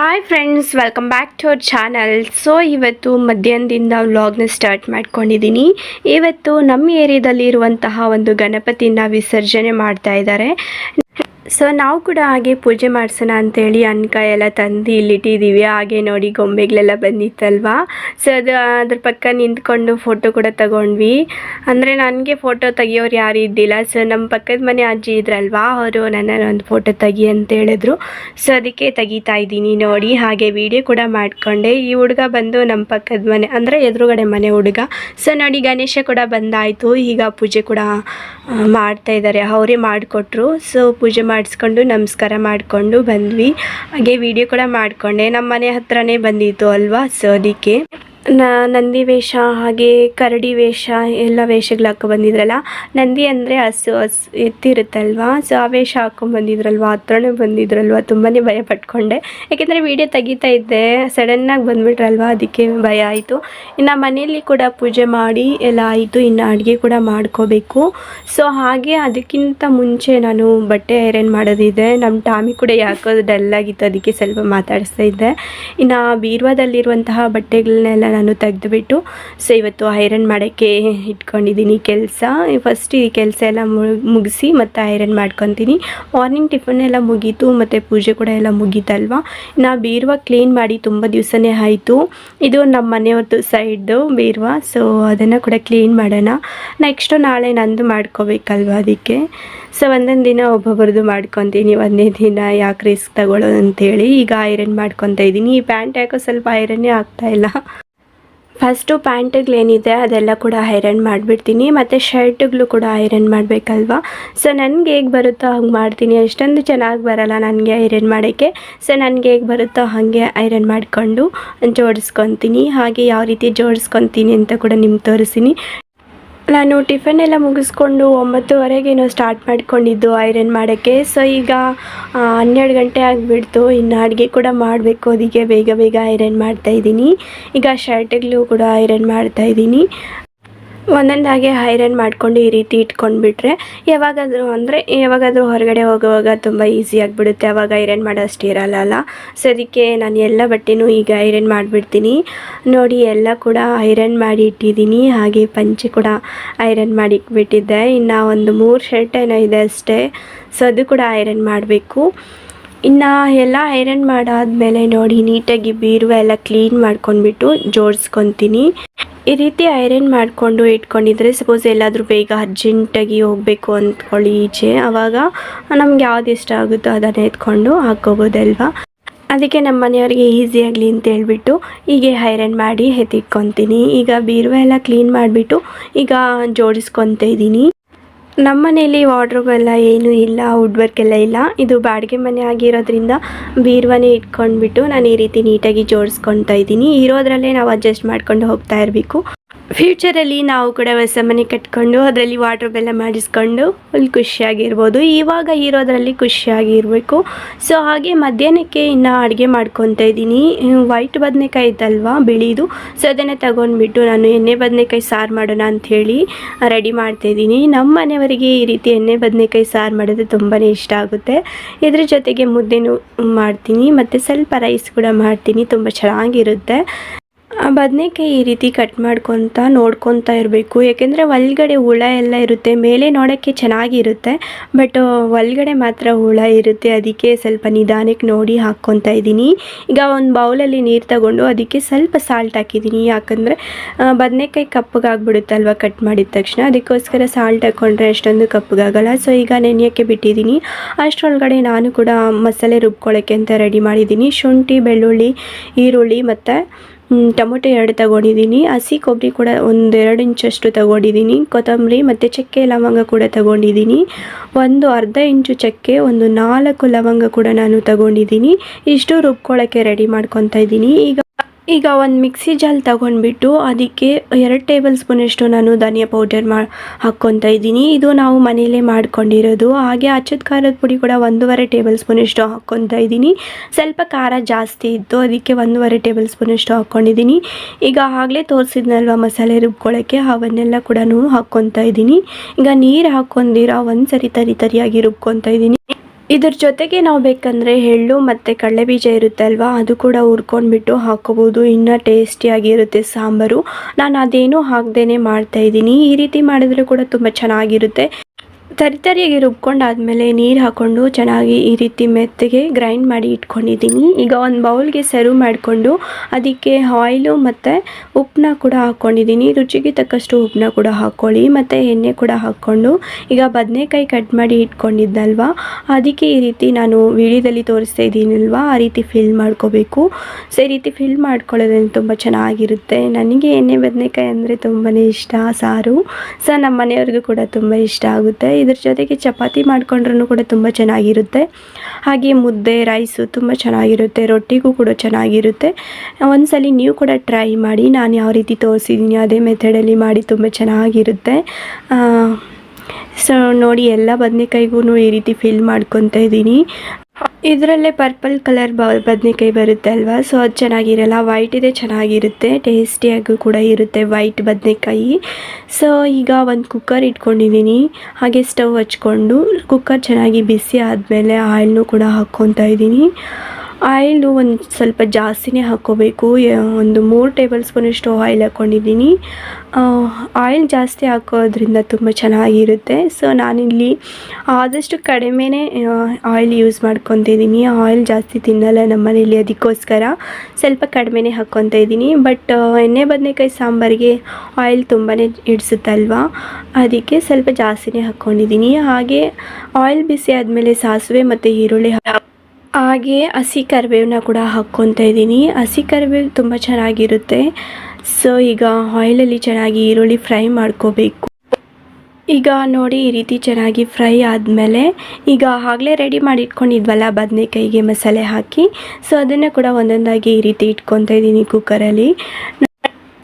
Hi friends welcome back to our channel so ಇವತ್ತು ಮಧ್ಯಾಹ್ನದಿಂದ ವ್ಲಾಗ್ನ ಸ್ಟಾರ್ಟ್ ಮಾಡ್ಕೊಂಡಿದ್ದೀನಿ ಇವತ್ತು ನಮ್ಮ ಏರಿಯಾದಲ್ಲಿ ಇರುವಂತಹ ಒಂದು ಗಣಪತಿನ ವಿಸರ್ಜನೆ ಮಾಡ್ತಾ ಇದ್ದಾರೆ. ಸೊ ನಾವು ಕೂಡ ಹಾಗೆ ಪೂಜೆ ಮಾಡಿಸೋಣ ಅಂತೇಳಿ ಅನ್ಕ ಎಲ್ಲ ತಂದು ಇಲ್ಲಿಟ್ಟಿದ್ದೀವಿ. ಹಾಗೆ ನೋಡಿ ಗೊಂಬೆಗಳೆಲ್ಲ ಬಂದಿತ್ತಲ್ವಾ? ಸೊ ಅದು ಅದ್ರ ಪಕ್ಕ ನಿಂತ್ಕೊಂಡು ಫೋಟೋ ಕೂಡ ತಗೊಂಡ್ವಿ. ಅಂದರೆ ನನಗೆ ಫೋಟೋ ತೆಗಿಯೋರು ಯಾರು ಇದ್ದಿಲ್ಲ. ಸೊ ನಮ್ಮ ಪಕ್ಕದ ಮನೆ ಅಜ್ಜಿ ಇದ್ರಲ್ವಾ? ಅವರು ನನ್ನ ಒಂದು ಫೋಟೋ ತೆಗಿ ಅಂತ ಹೇಳಿದ್ರು. ಸೊ ಅದಕ್ಕೆ ತೆಗಿತಾ ಇದ್ದೀನಿ ನೋಡಿ. ಹಾಗೆ ವಿಡಿಯೋ ಕೂಡ ಮಾಡಿಕೊಂಡೆ. ಈ ಹುಡುಗ ಬಂದು ನಮ್ಮ ಪಕ್ಕದ ಮನೆ, ಅಂದರೆ ಎದುರುಗಡೆ ಮನೆ ಹುಡುಗ. ಸೊ ನೋಡಿ ಗಣೇಶ ಕೂಡ ಬಂದಾಯಿತು. ಈಗ ಪೂಜೆ ಕೂಡ ಮಾಡ್ತಾ ಇದ್ದಾರೆ. ಅವರೇ ಮಾಡಿಕೊಟ್ರು. ಸೊ ಪೂಜೆ ಮಾಡಿಸ್ಕೊಂಡು ನಮಸ್ಕಾರ ಮಾಡಿಕೊಂಡು ಬಂದ್ವಿ. ಹಾಗೆ ವಿಡಿಯೋ ಕೂಡ ಮಾಡಿಕೊಂಡೆ. ನಮ್ಮ ಮನೆ ಹತ್ರನೇ ಬಂದಿತ್ತು ಅಲ್ವಾ ಸೊ ಅದಕ್ಕೆ ನಂದಿ ವೇಷ ಹಾಗೆ ಕರಡಿ ವೇಷ ಎಲ್ಲ ವೇಷಗಳು ಹಾಕೊ ಬಂದಿದ್ರಲ್ಲ? ನಂದಿ ಅಂದರೆ ಹಸು ಹಸು ಎತ್ತಿರುತ್ತಲ್ವಾ? ಸೊ ಆ ವೇಷ ಹಾಕೊಂಬಂದಿದ್ರಲ್ವ ಆ ಹತ್ರನೇ ಬಂದಿದ್ರಲ್ವ? ತುಂಬಾ ಭಯ ಪಟ್ಕೊಂಡೆ. ಯಾಕೆಂದರೆ ವೀಡಿಯೋ ತೆಗಿತಾ ಇದ್ದೆ ಸಡನ್ನಾಗಿ ಬಂದ್ಬಿಟ್ರಲ್ವ? ಅದಕ್ಕೆ ಭಯ ಆಯಿತು. ಇನ್ನು ಮನೆಯಲ್ಲಿ ಕೂಡ ಪೂಜೆ ಮಾಡಿ ಎಲ್ಲ ಆಯಿತು. ಇನ್ನು ಅಡುಗೆ ಕೂಡ ಮಾಡ್ಕೋಬೇಕು. ಸೊ ಹಾಗೆ ಅದಕ್ಕಿಂತ ಮುಂಚೆ ನಾನು ಬಟ್ಟೆ ಐರನ್ ಮಾಡೋದಿದೆ. ನಮ್ಮ ಟಾಮಿ ಕೂಡ ಯಾಕೋ ಡಲ್ಲಾಗಿತ್ತು ಅದಕ್ಕೆ ಸ್ವಲ್ಪ ಮಾತಾಡಿಸ್ತಾ ಇದ್ದೆ. ಇನ್ನು ಬೀರ್ವಾದಲ್ಲಿರುವಂತಹ ಬಟ್ಟೆಗಳನ್ನೆಲ್ಲ ನಾನು ತೆಗೆದುಬಿಟ್ಟು, ಸೊ ಇವತ್ತು ಐರನ್ ಮಾಡೋಕ್ಕೆ ಇಟ್ಕೊಂಡಿದ್ದೀನಿ ಕೆಲಸ. ಫಸ್ಟ್ ಈ ಕೆಲಸ ಎಲ್ಲ ಮುಗಿಸಿ ಮತ್ತು ಐರನ್ ಮಾಡ್ಕೊತೀನಿ. ಮಾರ್ನಿಂಗ್ ಟಿಫನ್ ಎಲ್ಲ ಮುಗೀತು ಮತ್ತು ಪೂಜೆ ಕೂಡ ಎಲ್ಲ ಮುಗೀತಲ್ವ? ನಾ ಬೀರ್ವ ಕ್ಲೀನ್ ಮಾಡಿ ತುಂಬ ದಿವಸನೇ ಆಯಿತು. ಇದು ನಮ್ಮ ಮನೆಯವ್ರದ್ದು ಸೈಡ್ದು ಬೀರ್ವ, ಸೊ ಅದನ್ನು ಕೂಡ ಕ್ಲೀನ್ ಮಾಡೋಣ. ನೆಕ್ಸ್ಟು ನಾಳೆ ನಂದು ಮಾಡ್ಕೋಬೇಕಲ್ವ ಅದಕ್ಕೆ? ಸೊ ಒಂದೊಂದು ದಿನ ಒಬ್ಬೊಬ್ರದ್ದು ಮಾಡ್ಕೊತೀನಿ, ಒಂದೇ ದಿನ ಯಾಕೆ ರಿಸ್ಕ್ ತಗೊಳ್ಳೋದು ಅಂತೇಳಿ. ಈಗ ಐರನ್ ಮಾಡ್ಕೊತಾ ಇದ್ದೀನಿ ಈ ಪ್ಯಾಂಟ್ ಯಾಕೋ ಸ್ವಲ್ಪ ಐರನ್ನೇ ಆಗ್ತಾಯಿಲ್ಲ ಫಸ್ಟು ಪ್ಯಾಂಟ್ಗಳೇನಿದೆ ಅದೆಲ್ಲ ಕೂಡ ಐರನ್ ಮಾಡಿಬಿಡ್ತೀನಿ, ಮತ್ತು ಶರ್ಟ್ಗಳು ಕೂಡ ಐರನ್ ಮಾಡಬೇಕಲ್ವಾ? ಸೊ ನನಗೆ ಹೇಗೆ ಬರುತ್ತೋ ಹಂಗೆ ಮಾಡ್ತೀನಿ. ಅಷ್ಟೊಂದು ಚೆನ್ನಾಗಿ ಬರಲ್ಲ ನನಗೆ ಐರನ್ ಮಾಡೋಕ್ಕೆ. ಸೊ ನನಗೆ ಹೇಗೆ ಬರುತ್ತೋ ಹಾಗೆ ಐರನ್ ಮಾಡಿಕೊಂಡು ಜೋಡಿಸ್ಕೊತೀನಿ. ಹಾಗೆ ಯಾವ ರೀತಿ ಜೋಡಿಸ್ಕೊತೀನಿ ಅಂತ ಕೂಡ ನಿಮ್ಗೆ ತೋರಿಸ್ತೀನಿ. ನಾನು ಟಿಫನ್ ಎಲ್ಲ ಮುಗಿಸ್ಕೊಂಡು ಒಂಬತ್ತುವರೆಗೇನೋ ಸ್ಟಾರ್ಟ್ ಮಾಡ್ಕೊಂಡಿದ್ದು ಐರನ್ ಮಾಡೋಕ್ಕೆ. ಸೊ ಈಗ ಹನ್ನೆರಡು ಗಂಟೆ ಆಗಿಬಿಡ್ತು. ಇನ್ನು ಅಡುಗೆ ಕೂಡ ಮಾಡಬೇಕು. ಅದಕ್ಕೆ ಬೇಗ ಬೇಗ ಐರನ್ ಮಾಡ್ತಾಯಿದ್ದೀನಿ ಈಗ ಶರ್ಟ್ಗಳು ಕೂಡ ಐರನ್ ಮಾಡ್ತಾಯಿದ್ದೀನಿ ಒಂದೊಂದಾಗೆ ಐರನ್ ಮಾಡಿಕೊಂಡು ಈ ರೀತಿ ಇಟ್ಕೊಂಡ್ಬಿಟ್ರೆ ಯಾವಾಗಾದರೂ ಅಂದರೆ ಯಾವಾಗಾದರೂ ಹೊರಗಡೆ ಹೋಗುವಾಗ ತುಂಬ ಈಸಿ ಆಗಿಬಿಡುತ್ತೆ. ಅವಾಗ ಐರನ್ ಮಾಡೋಷ್ಟು ಇರಲ್ಲ ಅಲ್ಲ ಸೊ ಅದಕ್ಕೆ ನಾನು ಎಲ್ಲ ಬಟ್ಟೆನೂ ಈಗ ಐರನ್ ಮಾಡಿಬಿಡ್ತೀನಿ. ನೋಡಿ, ಎಲ್ಲ ಕೂಡ ಐರನ್ ಮಾಡಿ ಇಟ್ಟಿದ್ದೀನಿ. ಹಾಗೆ ಪಂಚೆ ಕೂಡ ಐರನ್ ಮಾಡಿ ಇಟ್ಬಿಟ್ಟಿದ್ದೆ. ಇನ್ನು ಒಂದು ಮೂರು ಶರ್ಟ್ ಏನೋ ಇದೆ ಅಷ್ಟೇ. ಸೊ ಅದು ಕೂಡ ಐರನ್ ಮಾಡಬೇಕು. ಇನ್ನು ಎಲ್ಲ ಐರನ್ ಮಾಡಾದ್ಮೇಲೆ ನೋಡಿ, ನೀಟಾಗಿ ಬೀರುವ ಎಲ್ಲ ಕ್ಲೀನ್ ಮಾಡ್ಕೊಂಡ್ಬಿಟ್ಟು ಜೋಡಿಸ್ಕೊತೀನಿ. ಈ ರೀತಿ ಐರನ್ ಮಾಡಿಕೊಂಡು ಇಟ್ಕೊಂಡಿದ್ರೆ ಸಪೋಸ್ ಎಲ್ಲಾದರೂ ಬೇಗ ಅರ್ಜೆಂಟಾಗಿ ಹೋಗಬೇಕು ಅಂದ್ಕೊಳ್ಳಿ ಈಚೆ. ಆವಾಗ ನಮ್ಗೆ ಯಾವ್ದು ಇಷ್ಟ ಆಗುತ್ತೋ ಅದನ್ನು ಎತ್ಕೊಂಡು ಹಾಕ್ಕೋಬೋದಲ್ವಾ? ಅದಕ್ಕೆ ನಮ್ಮ ಮನೆಯವ್ರಿಗೆ ಈಸಿ ಆಗಲಿ ಅಂತ ಹೇಳ್ಬಿಟ್ಟು ಹೀಗೆ ಐರನ್ ಮಾಡಿ ಎತ್ತಿಟ್ಕೊತೀನಿ. ಈಗ ಬೀರುವೆ ಎಲ್ಲ ಕ್ಲೀನ್ ಮಾಡಿಬಿಟ್ಟು ಈಗ ಜೋಡಿಸ್ಕೊತ ಇದ್ದೀನಿ. ನಮ್ಮ ಮನೇಲಿ ವಾರ್ಡ್ರೋಬ್ ಎಲ್ಲ ಏನೂ ಇಲ್ಲ ವುಡ್ ವರ್ಕ್ ಎಲ್ಲ ಇಲ್ಲ. ಇದು ಬಾಡಿಗೆ ಮನೆ ಆಗಿರೋದ್ರಿಂದ ಬೀರ್ವನೇ ಇಟ್ಕೊಂಡ್ಬಿಟ್ಟು ನಾನು ಈ ರೀತಿ ನೀಟಾಗಿ ಜೋಡಿಸ್ಕೊತಾ ಇದ್ದೀನಿ. ಇರೋದ್ರಲ್ಲೇ ನಾವು ಅಡ್ಜಸ್ಟ್ ಮಾಡ್ಕೊಂಡು ಹೋಗ್ತಾ ಇರಬೇಕು. ಫ್ಯೂಚರಲ್ಲಿ ನಾವು ಕೂಡ ಹೊಸ ಮನೆ ಕಟ್ಕೊಂಡು, ಅದರಲ್ಲಿ ವಾಟರ್ ಎಲ್ಲ ಮಾಡಿಸ್ಕೊಂಡು ಫುಲ್ ಖುಷಿಯಾಗಿರ್ಬೋದು. ಇವಾಗ ಇರೋದರಲ್ಲಿ ಖುಷಿಯಾಗಿರಬೇಕು. ಸೊ ಹಾಗೆ ಮಧ್ಯಾಹ್ನಕ್ಕೆ ಇನ್ನು ಅಡುಗೆ ಮಾಡ್ಕೊತಾ ಇದ್ದೀನಿ. ವೈಟ್ ಬದನೆಕಾಯಿ ಇದ್ದಲ್ವಾ ಬಿಳಿದು? ಸೊ ಅದನ್ನು ತಗೊಂಡ್ಬಿಟ್ಟು ನಾನು ಎಣ್ಣೆ ಬದನೆಕಾಯಿ ಸಾರು ಮಾಡೋಣ ಅಂಥೇಳಿ ರೆಡಿ ಮಾಡ್ತಾಯಿದ್ದೀನಿ ನಮ್ಮ ಮನೆಯವರಿಗೆ ಈ ರೀತಿ ಎಣ್ಣೆ ಬದನೆಕಾಯಿ ಸಾರು ಮಾಡೋದು ತುಂಬಾ ಇಷ್ಟ ಆಗುತ್ತೆ. ಇದ್ರ ಜೊತೆಗೆ ಮುದ್ದೆನೂ ಮಾಡ್ತೀನಿ. ಮತ್ತು ಸ್ವಲ್ಪ ರೈಸ್ ಕೂಡ ಮಾಡ್ತೀನಿ. ತುಂಬ ಚೆನ್ನಾಗಿರುತ್ತೆ. ಆ ಬದನೆಕಾಯಿ ಈ ರೀತಿ ಕಟ್ ಮಾಡ್ಕೊತ ನೋಡ್ಕೊತಾ ಇರಬೇಕು. ಯಾಕೆಂದರೆ ಒಳಗಡೆ ಹುಳ ಎಲ್ಲ ಇರುತ್ತೆ, ಮೇಲೆ ನೋಡೋಕ್ಕೆ ಚೆನ್ನಾಗಿರುತ್ತೆ ಬಟ್ ಒಳಗಡೆ ಮಾತ್ರ ಹುಳ ಇರುತ್ತೆ. ಅದಕ್ಕೆ ಸ್ವಲ್ಪ ನಿಧಾನಕ್ಕೆ ನೋಡಿ ಹಾಕ್ಕೊತಾ ಇದ್ದೀನಿ. ಈಗ ಒಂದು ಬೌಲಲ್ಲಿ ನೀರು ತಗೊಂಡು ಅದಕ್ಕೆ ಸ್ವಲ್ಪ ಸಾಲ್ಟ್ ಹಾಕಿದ್ದೀನಿ. ಯಾಕಂದರೆ ಬದನೆಕಾಯಿ ಕಪ್ಪಗಾಗ್ಬಿಡುತ್ತಲ್ವ ಕಟ್ ಮಾಡಿದ ತಕ್ಷಣ, ಅದಕ್ಕೋಸ್ಕರ ಸಾಲ್ಟ್ ಹಾಕ್ಕೊಂಡ್ರೆ ಅಷ್ಟೊಂದು ಕಪ್ಪಗಾಗಲ್ಲ ಸೊ ಈಗ ನೆನೆಯೋಕ್ಕೆ ಬಿಟ್ಟಿದ್ದೀನಿ. ಅಷ್ಟರೊಳಗಡೆ ನಾನು ಕೂಡ ಮಸಾಲೆ ರುಬ್ಕೊಳ್ಳೋಕ್ಕೆ ಅಂತ ರೆಡಿ ಮಾಡಿದ್ದೀನಿ. ಶುಂಠಿ, ಬೆಳ್ಳುಳ್ಳಿ, ಈರುಳ್ಳಿ ಮತ್ತು ಟೊಮೊಟೊ ಎರಡು ತಗೊಂಡಿದ್ದೀನಿ, ಹಸಿ ಕೊಬ್ಬರಿ ಕೂಡ ಒಂದೆರಡು ಇಂಚಷ್ಟು ತಗೊಂಡಿದ್ದೀನಿ, ಕೊತ್ತಂಬರಿ ಮತ್ತು ಚಕ್ಕೆ ಲವಂಗ ಕೂಡ ತಗೊಂಡಿದ್ದೀನಿ, ಒಂದು ಅರ್ಧ ಇಂಚು ಚಕ್ಕೆ, ಒಂದು ನಾಲ್ಕು ಲವಂಗ ಕೂಡ ನಾನು ತಗೊಂಡಿದ್ದೀನಿ ಇಷ್ಟು ರುಬ್ಕೊಳ್ಳೋಕ್ಕೆ ರೆಡಿ ಮಾಡ್ಕೊತಾ ಇದ್ದೀನಿ. ಈಗ ಈಗ ಒಂದು ಮಿಕ್ಸಿ ಜಾಲ್ ತಗೊಂಡ್ಬಿಟ್ಟು ಅದಕ್ಕೆ ಎರಡು ಟೇಬಲ್ ಸ್ಪೂನಷ್ಟು ನಾನು ಧನಿಯಾ ಪೌಡರ್ ಮಾ ಹಾಕ್ಕೊತಾ ಇದ್ದೀನಿ. ಇದು ನಾವು ಮನೆಯಲ್ಲೇ ಮಾಡ್ಕೊಂಡಿರೋದು. ಹಾಗೆ ಅಚ್ಚದ ಖಾರದ ಪುಡಿ ಕೂಡ ಒಂದೂವರೆ ಟೇಬಲ್ ಸ್ಪೂನಷ್ಟು ಹಾಕ್ಕೊತಾ ಇದ್ದೀನಿ. ಸ್ವಲ್ಪ ಖಾರ ಜಾಸ್ತಿ ಇತ್ತು. ಅದಕ್ಕೆ ಒಂದೂವರೆ ಟೇಬಲ್ ಸ್ಪೂನಷ್ಟು ಹಾಕ್ಕೊಂಡಿದ್ದೀನಿ. ಈಗ ಆಗಲೇ ತೋರಿಸಿದ್ನಲ್ವ ಮಸಾಲೆ ರುಬ್ಕೊಳ್ಳೋಕ್ಕೆ ಅವನ್ನೆಲ್ಲ ಕೂಡ ಹಾಕ್ಕೊತಾ ಇದ್ದೀನಿ. ಈಗ ನೀರು ಹಾಕ್ಕೊಂಡಿರೋ ಒಂದು ಸರಿ ತರಿ ತರಿಯಾಗಿ ರುಬ್ಕೊತ ಇದ್ದೀನಿ. ಇದ್ರ ಜೊತೆಗೆ ನಾವು ಬೇಕಂದರೆ ಎಳ್ಳು ಮತ್ತು ಕಡಲೆಬೀಜ ಇರುತ್ತೆ ಅಲ್ವಾ? ಅದು ಕೂಡ ಹುರ್ಕೊಂಡ್ಬಿಟ್ಟು ಹಾಕೋಬೋದು. ಇನ್ನೂ ಟೇಸ್ಟಿಯಾಗಿರುತ್ತೆ ಸಾಂಬಾರು. ನಾನು ಅದೇನೂ ಹಾಕ್ದೇ ಮಾಡ್ತಾಯಿದ್ದೀನಿ ಈ ರೀತಿ ಮಾಡಿದ್ರೆ ಕೂಡ ತುಂಬ ಚೆನ್ನಾಗಿರುತ್ತೆ. ತರಿತರಿಯಾಗಿ ರುಬ್ಕೊಂಡಾದಮೇಲೆ ನೀರು ಹಾಕ್ಕೊಂಡು ಚೆನ್ನಾಗಿ ಈ ರೀತಿ ಮೆತ್ತಗೆ ಗ್ರೈಂಡ್ ಮಾಡಿ ಇಟ್ಕೊಂಡಿದ್ದೀನಿ. ಈಗ ಒಂದು ಬೌಲ್ಗೆ ಸರ್ವ್ ಮಾಡಿಕೊಂಡು ಅದಕ್ಕೆ ಆಯಿಲು ಮತ್ತು ಉಪ್ಪನ್ನ ಕೂಡ ಹಾಕ್ಕೊಂಡಿದ್ದೀನಿ ರುಚಿಗೆ ತಕ್ಕಷ್ಟು ಉಪ್ಪನ್ನ ಕೂಡ ಹಾಕ್ಕೊಳ್ಳಿ ಮತ್ತು ಎಣ್ಣೆ ಕೂಡ ಹಾಕ್ಕೊಂಡು ಈಗ ಬದನೆಕಾಯಿ ಕಟ್ ಮಾಡಿ ಇಟ್ಕೊಂಡಿದ್ದಲ್ವ? ಅದಕ್ಕೆ ಈ ರೀತಿ ನಾನು ವಿಡಿಯೋದಲ್ಲಿ ತೋರಿಸ್ತಾ ಇದ್ದೀನಲ್ವ ಆ ರೀತಿ ಫಿಲ್ ಮಾಡ್ಕೋಬೇಕು. ಸೊ ಈ ರೀತಿ ಫಿಲ್ ಮಾಡ್ಕೊಳ್ಳೋದ್ರಿಂದ ತುಂಬ ಚೆನ್ನಾಗಿರುತ್ತೆ. ನನಗೆ ಎಣ್ಣೆ ಬದನೆಕಾಯಿ ಅಂದರೆ ತುಂಬಾ ಇಷ್ಟ. ಸಾರು ಸೊ ನಮ್ಮ ಮನೆಯವ್ರಿಗೂ ಕೂಡ ತುಂಬ ಇಷ್ಟ ಆಗುತ್ತೆ. ಇದ್ರ ಜೊತೆಗೆ ಚಪಾತಿ ಮಾಡ್ಕೊಂಡ್ರೂ ಕೂಡ ತುಂಬ ಚೆನ್ನಾಗಿರುತ್ತೆ. ಹಾಗೆ ಮುದ್ದೆ ರೈಸು ತುಂಬ ಚೆನ್ನಾಗಿರುತ್ತೆ, ರೊಟ್ಟಿಗೂ ಕೂಡ ಚೆನ್ನಾಗಿರುತ್ತೆ. ಒಂದ್ಸಲಿ ನೀವು ಕೂಡ ಟ್ರೈ ಮಾಡಿ, ನಾನು ಯಾವ ರೀತಿ ತೋರಿಸಿದ್ದೀನಿ ಅದೇ ಮೆಥಡಲ್ಲಿ ಮಾಡಿ ತುಂಬ ಚೆನ್ನಾಗಿರುತ್ತೆ. ಸೊ ನೋಡಿ ಎಲ್ಲ ಬದನೆಕಾಯಿಗೂ ಈ ರೀತಿ ಫಿಲ್ ಮಾಡ್ಕೊತಾ ಇದ್ದೀನಿ ಇದರಲ್ಲೇ ಪರ್ಪಲ್ ಕಲರ್ ಬ, ಬದನೆಕಾಯಿ ಬರುತ್ತೆ ಅಲ್ವಾ? ಸೊ ಅದು ಚೆನ್ನಾಗಿರಲ್ಲ. ವೈಟ್ ಇದೆ, ಚೆನ್ನಾಗಿರುತ್ತೆ. ಟೇಸ್ಟಿಯಾಗೂ ಕೂಡ ಇರುತ್ತೆ ವೈಟ್ ಬದನೆಕಾಯಿ. ಸೊ ಈಗ ಒಂದು ಕುಕ್ಕರ್ ಇಟ್ಕೊಂಡಿದ್ದೀನಿ ಹಾಗೆ ಸ್ಟವ್ ಹಚ್ಕೊಂಡು ಕುಕ್ಕರ್ ಚೆನ್ನಾಗಿ ಬಿಸಿ ಆದಮೇಲೆ ಆಯಿಲ್ನು ಕೂಡ ಹಾಕ್ಕೊತಾ ಇದ್ದೀನಿ ಆಯಿಲು ಒಂದು ಸ್ವಲ್ಪ ಜಾಸ್ತಿನೇ ಹಾಕ್ಕೋಬೇಕು ಒಂದು ಮೂರು ಟೇಬಲ್ ಸ್ಪೂನಷ್ಟು ಆಯಿಲ್ ಹಾಕ್ಕೊಂಡಿದ್ದೀನಿ ಆಯಿಲ್ ಜಾಸ್ತಿ ಹಾಕೋದ್ರಿಂದ ತುಂಬ ಚೆನ್ನಾಗಿರುತ್ತೆ. ಸೊ, ನಾನಿಲ್ಲಿ ಆದಷ್ಟು ಕಡಿಮೆನೇ ಆಯಿಲ್ ಯೂಸ್ ಮಾಡ್ಕೊತಿದ್ದೀನಿ ಆಯಿಲ್ ಜಾಸ್ತಿ ತಿನ್ನಲ್ಲ ನಮ್ಮ ಮನೇಲಿ, ಅದಕ್ಕೋಸ್ಕರ ಸ್ವಲ್ಪ ಕಡಿಮೆನೇ ಹಾಕ್ಕೊತಾ ಇದ್ದೀನಿ. ಬಟ್ ಎಣ್ಣೆ ಬದನೆಕಾಯಿ ಸಾಂಬಾರಿಗೆ ಆಯಿಲ್ ತುಂಬಾ ಹಿಡಿಸುತ್ತಲ್ವಾ ಅದಕ್ಕೆ ಸ್ವಲ್ಪ ಜಾಸ್ತಿನೇ ಹಾಕ್ಕೊಂಡಿದ್ದೀನಿ ಹಾಗೆ ಆಯಿಲ್ ಬಿಸಿ ಆದಮೇಲೆ ಸಾಸಿವೆ ಮತ್ತು ಈರುಳ್ಳಿ ಹಾಗೆ ಹಸಿ ಕರಿಬೇವನ್ನ ಕೂಡ ಹಾಕ್ಕೊತಾ ಇದ್ದೀನಿ. ಹಸಿ ಕರಿಬೇವು ತುಂಬ ಚೆನ್ನಾಗಿರುತ್ತೆ. ಸೊ ಈಗ ಆಯಿಲಲ್ಲಿ ಚೆನ್ನಾಗಿ ಈರುಳ್ಳಿ ಫ್ರೈ ಮಾಡ್ಕೋಬೇಕು. ಈಗ ನೋಡಿ ಈ ರೀತಿ ಚೆನ್ನಾಗಿ ಫ್ರೈ ಆದಮೇಲೆ ಈಗ ಆಗಲೇ ರೆಡಿ ಮಾಡಿ ಇಟ್ಕೊಂಡಿದ್ವಲ್ಲ ಬದನೆಕಾಯಿಗೆ ಮಸಾಲೆ ಹಾಕಿ. ಸೊ ಅದನ್ನು ಕೂಡ ಒಂದೊಂದಾಗಿ ಈ ರೀತಿ ಇಟ್ಕೊತಾ ಇದ್ದೀನಿ ಕುಕ್ಕರಲ್ಲಿ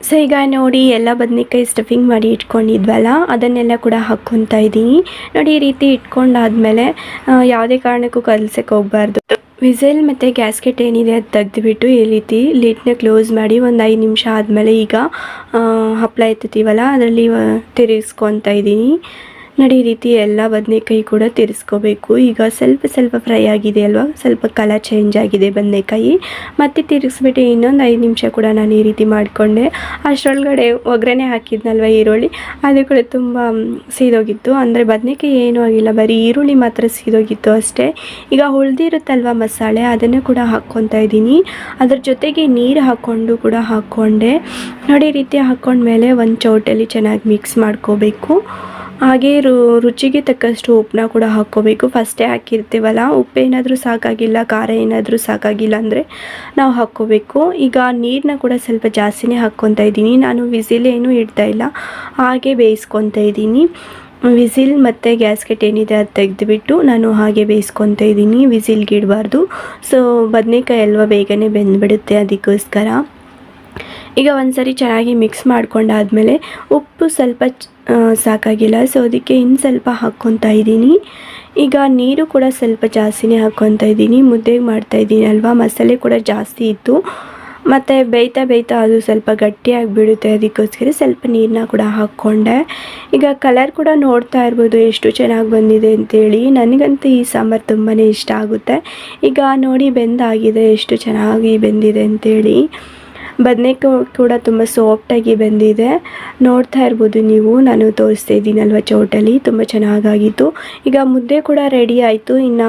ಸೊ ಈಗ ನೋಡಿ ಎಲ್ಲ ಬದ್ನಿಕಾಯಿ ಸ್ಟಫಿಂಗ್ ಮಾಡಿ ಇಟ್ಕೊಂಡಿದ್ವಲ್ಲ, ಅದನ್ನೆಲ್ಲ ಕೂಡ ಹಾಕ್ಕೊತಾ ಇದ್ದೀನಿ. ನೋಡಿ ಈ ರೀತಿ ಇಟ್ಕೊಂಡಾದ್ಮೇಲೆ ಯಾವುದೇ ಕಾರಣಕ್ಕೂ ಕಲ್ಸಕ್ಕೆ ಹೋಗ್ಬಾರ್ದು. ವಿಸೆಲ್ ಮತ್ತು ಗ್ಯಾಸ್ಕೆಟ್ ಏನಿದೆ ಅದು ತೆಗೆದುಬಿಟ್ಟು ಈ ರೀತಿ ಲೀಟ್ನ ಕ್ಲೋಸ್ ಮಾಡಿ ಒಂದು ಐದು ನಿಮಿಷ ಆದಮೇಲೆ ಈಗ ಹಪ್ಪಳ ಎತ್ತೀವಲ್ಲ ಅದರಲ್ಲಿ ತಿರುಗಿಸ್ಕೊತಾ ಇದ್ದೀನಿ. ನೋಡಿ ರೀತಿ ಎಲ್ಲ ಬದನೆಕಾಯಿ ಕೂಡ ತಿರ್ಸ್ಕೋಬೇಕು. ಈಗ ಸ್ವಲ್ಪ ಸ್ವಲ್ಪ ಫ್ರೈ ಆಗಿದೆ ಅಲ್ವಾ? ಸ್ವಲ್ಪ ಕಲರ್ ಚೇಂಜ್ ಆಗಿದೆ ಬದನೆಕಾಯಿ. ಮತ್ತೆ ತಿರುಗಿಸ್ಬಿಟ್ಟು ಇನ್ನೊಂದು ಐದು ನಿಮಿಷ ಕೂಡ ನಾನು ಈ ರೀತಿ ಮಾಡಿಕೊಂಡೆ. ಅಷ್ಟರೊಳಗಡೆ ಒಗ್ಗರಣೆ ಹಾಕಿದ್ನಲ್ವ ಈರುಳ್ಳಿ? ಅದು ಕೂಡ ತುಂಬ ಸೀದೋಗಿತ್ತು. ಅಂದರೆ ಬದನೆಕಾಯಿ ಏನೂ ಆಗಿಲ್ಲ. ಬರೀ ಈರುಳ್ಳಿ ಮಾತ್ರ ಸೀದೋಗಿತ್ತು ಅಷ್ಟೇ. ಈಗ ಉಳ್ದಿರುತ್ತಲ್ವ ಮಸಾಲೆ? ಅದನ್ನು ಕೂಡ ಹಾಕ್ಕೊತಾ ಇದ್ದೀನಿ. ಅದ್ರ ಜೊತೆಗೆ ನೀರು ಹಾಕ್ಕೊಂಡು ಕೂಡ ಹಾಕ್ಕೊಂಡೆ. ನೋಡಿ ರೀತಿ ಹಾಕ್ಕೊಂಡ್ಮೇಲೆ ಒಂದು ಚೌಟಲ್ಲಿ ಚೆನ್ನಾಗಿ ಮಿಕ್ಸ್ ಮಾಡ್ಕೋಬೇಕು. ಹಾಗೆ ರುಚಿಗೆ ತಕ್ಕಷ್ಟು ಉಪ್ಪನ್ನ ಕೂಡ ಹಾಕ್ಕೋಬೇಕು. ಫಸ್ಟೇ ಹಾಕಿರ್ತೀವಲ್ಲ, ಉಪ್ಪು ಏನಾದರೂ ಸಾಕಾಗಿಲ್ಲ, ಖಾರ ಏನಾದರೂ ಸಾಕಾಗಿಲ್ಲ ಅಂದರೆ ನಾವು ಹಾಕ್ಕೋಬೇಕು. ಈಗ ನೀರನ್ನ ಕೂಡ ಸ್ವಲ್ಪ ಜಾಸ್ತಿನೇ ಹಾಕ್ಕೊತಾ ಇದ್ದೀನಿ. ನಾನು ವಿಸಿಲ್ ಏನೂ ಇಡ್ತಾ ಇಲ್ಲ, ಹಾಗೆ ಬೇಯಿಸ್ಕೊತಾ ಇದ್ದೀನಿ. ವಿಸಿಲ್ ಮತ್ತು ಗ್ಯಾಸ್ಕೆಟ್ ಏನಿದೆ ಅದು ತೆಗೆದುಬಿಟ್ಟು ನಾನು ಹಾಗೆ ಬೇಯಿಸ್ಕೊತಾ ಇದ್ದೀನಿ, ವಿಸಿಲ್ಗೆ ಇಡಬಾರ್ದು. ಸೊ, ಬದನೇಕಾಯಿ ಅಲ್ವಾ ಬೇಗನೆ ಬೆಂದ್ಬಿಡುತ್ತೆ ಅದಕ್ಕೋಸ್ಕರ. ಈಗ ಒಂದು ಸರಿ ಚೆನ್ನಾಗಿ ಮಿಕ್ಸ್ ಮಾಡ್ಕೊಂಡಾದಮೇಲೆ ಉಪ್ಪು ಸ್ವಲ್ಪ ಸಾಕಾಗಿಲ್ಲ. ಸೊ ಅದಕ್ಕೆ ಇನ್ನು ಸ್ವಲ್ಪ ಹಾಕ್ಕೊತಾ ಇದ್ದೀನಿ. ಈಗ ನೀರು ಕೂಡ ಸ್ವಲ್ಪ ಜಾಸ್ತಿನೇ ಹಾಕ್ಕೊತಾ ಇದ್ದೀನಿ. ಮುದ್ದೆಗೆ ಮಾಡ್ತಾ ಇದ್ದೀನಿ ಅಲ್ವಾ? ಮಸಾಲೆ ಕೂಡ ಜಾಸ್ತಿ ಇತ್ತು. ಮತ್ತು ಬೇಯ್ತಾ ಬೇಯ್ತಾ ಅದು ಸ್ವಲ್ಪ ಗಟ್ಟಿಯಾಗಿ ಬಿಡುತ್ತೆ ಅದಕ್ಕೋಸ್ಕರ ಸ್ವಲ್ಪ ನೀರನ್ನ ಕೂಡ ಹಾಕ್ಕೊಂಡೆ. ಈಗ ಕಲರ್ ಕೂಡ ನೋಡ್ತಾ ಇರ್ಬೋದು ಎಷ್ಟು ಚೆನ್ನಾಗಿ ಬಂದಿದೆ ಅಂತೇಳಿ. ನನಗಂತೂ ಈ ಸಾಂಬಾರು ತುಂಬಾ ಇಷ್ಟ ಆಗುತ್ತೆ. ಈಗ ನೋಡಿ ಬೆಂದಾಗಿದೆ ಎಷ್ಟು ಚೆನ್ನಾಗಿ ಬೆಂದಿದೆ ಅಂತೇಳಿ. ಬದನೇಕಾಯಿ ಕೂಡ ತುಂಬ ಸಾಫ್ಟಾಗಿ ಬಂದಿದೆ. ನೋಡ್ತಾ ಇರ್ಬೋದು ನೀವು, ನಾನು ತೋರಿಸ್ತಾ ಇದ್ದೀನಲ್ವ ಚೌಟಲ್ಲಿ, ತುಂಬ ಚೆನ್ನಾಗಾಗಿತ್ತು. ಈಗ ಮುದ್ದೆ ಕೂಡ ರೆಡಿ ಆಯಿತು. ಇನ್ನು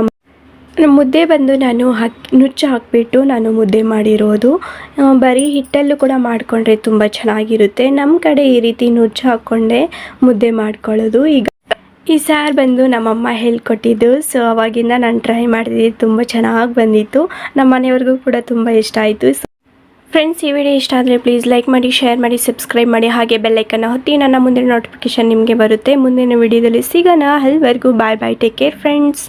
ಮುದ್ದೆ ಬಂದು ನಾನು ಹಾಕಿ, ನುಚ್ಚು ಹಾಕಿಬಿಟ್ಟು ನಾನು ಮುದ್ದೆ ಮಾಡಿರೋದು. ಬರೀ ಹಿಟ್ಟಲ್ಲೂ ಕೂಡ ಮಾಡಿಕೊಂಡ್ರೆ ತುಂಬ ಚೆನ್ನಾಗಿರುತ್ತೆ. ನಮ್ಮ ಕಡೆ ಈ ರೀತಿ ನುಚ್ಚು ಹಾಕ್ಕೊಂಡೆ ಮುದ್ದೆ ಮಾಡ್ಕೊಳ್ಳೋದು. ಈಗ ಈ ಸಾರು ಬಂದು ನಮ್ಮಮ್ಮ ಹೇಳ್ಕೊಟ್ಟಿದ್ದು. ಸೊ ಅವಾಗಿಂದ ನಾನು ಟ್ರೈ ಮಾಡಿದ್ದೆ ತುಂಬ ಚೆನ್ನಾಗಿ ಬಂದಿತ್ತು. ನಮ್ಮ ಮನೆಯವ್ರಿಗೂ ಕೂಡ ತುಂಬ ಇಷ್ಟ ಆಯಿತು. ಫ್ರೆಂಡ್ಸ್ ಈ ವಿಡಿಯೋ ಇಷ್ಟ ಆದರೆ ಪ್ಲೀಸ್ ಲೈಕ್ ಮಾಡಿ ಶೇರ್ ಮಾಡಿ ಸಬ್ಸ್ಕ್ರೈಬ್ ಮಾಡಿ, ಹಾಗೆ ಬೆಲ್ಲೈಕನ್ನು ಹೊತ್ತಿ ನನ್ನ ಮುಂದಿನ ನೋಟಿಫಿಕೇಶನ್ ನಿಮಗೆ ಬರುತ್ತೆ. ಮುಂದಿನ ವಿಡಿಯೋದಲ್ಲಿ ಸಿಗೋಣ. ಅಲ್ಲಿವರೆಗೂ bye bye take care friends